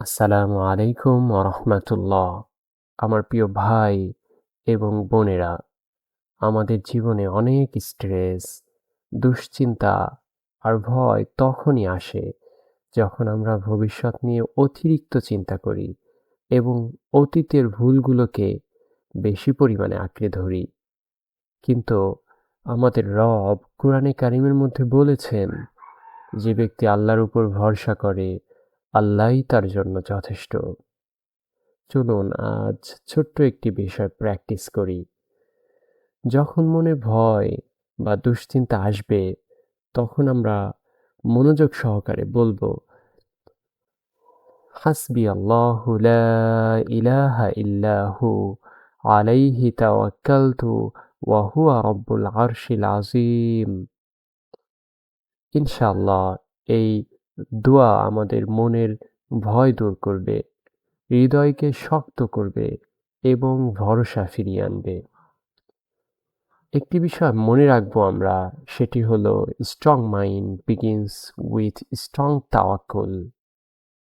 আসসালামু আলাইকুম রহমতুল্লাহ। আমার প্রিয় ভাই এবং বোনেরা, আমাদের জীবনে অনেক স্ট্রেস, দুশ্চিন্তা আর ভয় তখনই আসে যখন আমরা ভবিষ্যৎ নিয়ে অতিরিক্ত চিন্তা করি এবং অতীতের ভুলগুলোকে বেশি পরিমাণে আঁকড়ে ধরি। কিন্তু আমাদের রব কোরআনে কারিমের মধ্যে বলেছেন, যে ব্যক্তি আল্লাহর উপর ভরসা করে আল্লাহই তার জন্য যথেষ্ট। চলুন আজ ছোট্ট একটি বিষয় প্র্যাকটিস করি। যখন মনে ভয় বা দুশ্চিন্তা আসবে, তখন আমরা মনোযোগ সহকারে বলব, হাসবি আল্লাহু ইলাহা আলাইহি তাওয়াক্কালতু ওয়া হুয়া রব্বুল আরশিল আযীম। ইনশাআল্লাহ, এই দোয়া আমাদের মনের ভয় দূর করবে, হৃদয়কে শক্ত করবে এবং ভরসা ফিরিয়ে আনবে। একটি বিষয় মনে রাখব আমরা, সেটি হলো strong mind begins with strong তাওয়াক্কুল